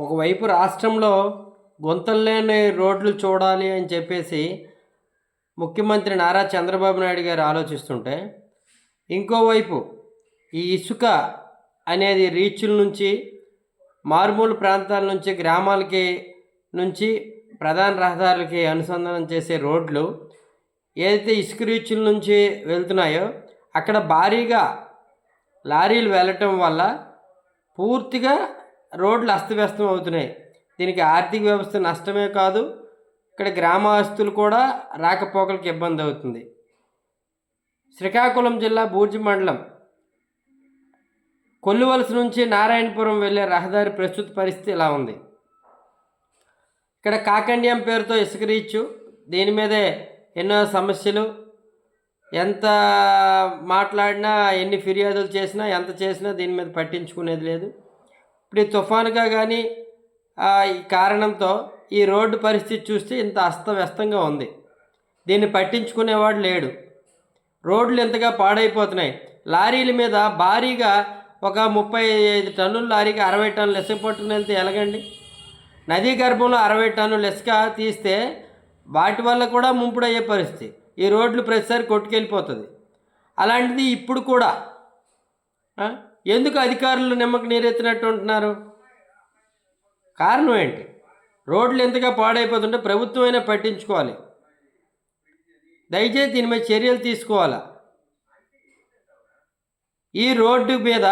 ఒకవైపు రాష్ట్రంలో గుంతలు లేని రోడ్లు చూడాలి అని చెప్పేసి ముఖ్యమంత్రి నారా చంద్రబాబు నాయుడు గారు ఆలోచిస్తుంటే ఇంకోవైపు ఈ ఇసుక అనేది రీచుల నుంచి మారుమూల ప్రాంతాల నుంచి గ్రామాలకి నుంచి ప్రధాన రహదారులకి అనుసంధానం చేసే రోడ్లు ఏదైతే ఇసుక రీచుల నుంచి వెళ్తున్నాయో అక్కడ భారీగా లారీలు వెళ్ళటం వల్ల పూర్తిగా రోడ్లు అస్తవ్యస్తం అవుతున్నాయి. దీనికి ఆర్థిక వ్యవస్థ నష్టమే కాదు ఇక్కడ గ్రామస్తులు కూడా రాకపోకలకు ఇబ్బంది అవుతుంది. శ్రీకాకుళం జిల్లా బూర్జి మండలం కొల్లువలస నుంచి నారాయణపురం వెళ్ళే రహదారి ప్రస్తుత పరిస్థితి ఇలా ఉంది. ఇక్కడ కాకండ్యం పేరుతో ఇసుక రీచు దీని మీదే ఎన్నో సమస్యలు. ఎంత మాట్లాడినా ఎన్ని ఫిర్యాదులు చేసినా ఎంత చేసినా దీని మీద పట్టించుకునేది లేదు. ఇప్పుడు ఈ తుఫానుగా కానీ ఈ కారణంతో ఈ రోడ్డు పరిస్థితి చూస్తే ఇంత అస్తవ్యస్తంగా ఉంది. దీన్ని పట్టించుకునేవాడు లేడు. రోడ్లు ఎంతగా పాడైపోతున్నాయి. లారీల మీద భారీగా ఒక ముప్పై ఐదు టన్నుల లారీకి అరవై టన్నులు ఇసుక పట్టుకుని వెళ్తే ఎలాగండి? నదీ గర్భంలో అరవై టన్నులు ఇసుక తీస్తే వాటి వల్ల కూడా ముంపుడయ్యే పరిస్థితి. ఈ రోడ్లు ప్రతిసారి కొట్టుకెళ్ళిపోతుంది. అలాంటిది ఇప్పుడు కూడా. ఎందుకు అధికారులు నిమ్మకు నీరెత్తినట్టు ఉంటున్నారు కారణం ఏంటి? రోడ్లు ఎంతగా పాడైపోతుంటే ప్రభుత్వం అయినా పట్టించుకోవాలి. దయచేసి దీని మీద చర్యలు తీసుకోవాలా? ఈ రోడ్డు మీద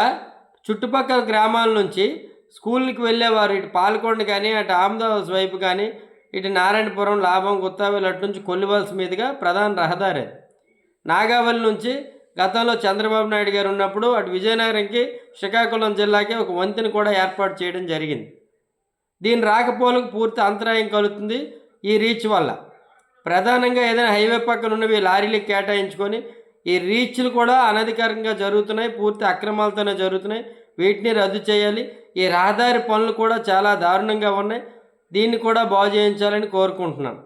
చుట్టుపక్కల గ్రామాల నుంచి స్కూల్కి వెళ్ళేవారు. ఇటు పాలకొండ కానీ అటు ఆమదాబాద్ వైపు కానీ ఇటు నారాయణపురం లాభం గుత్తావేలు అటు నుంచి కొల్లివలస మీదుగా ప్రధాన రహదారి నాగావళి నుంచి గతంలో చంద్రబాబు నాయుడు గారు ఉన్నప్పుడు అటు విజయనగరంకి శ్రీకాకుళం జిల్లాకి ఒక వంతెన కూడా ఏర్పాటు చేయడం జరిగింది. దీని రాకపోలకు పూర్తి అంతరాయం కలుగుతుంది ఈ రీచ్ వల్ల. ప్రధానంగా ఏదైనా హైవే పక్కన ఉన్నవి లారీలకు కేటాయించుకొని ఈ రీచ్లు కూడా అనధికారికంగా జరుగుతున్నాయి పూర్తి అక్రమాలతోనే జరుగుతున్నాయి. వీటిని రద్దు చేయాలి. ఈ రహదారి పనులు కూడా చాలా దారుణంగా ఉన్నాయి. దీన్ని కూడా బాగు చేయించాలని కోరుకుంటున్నాను.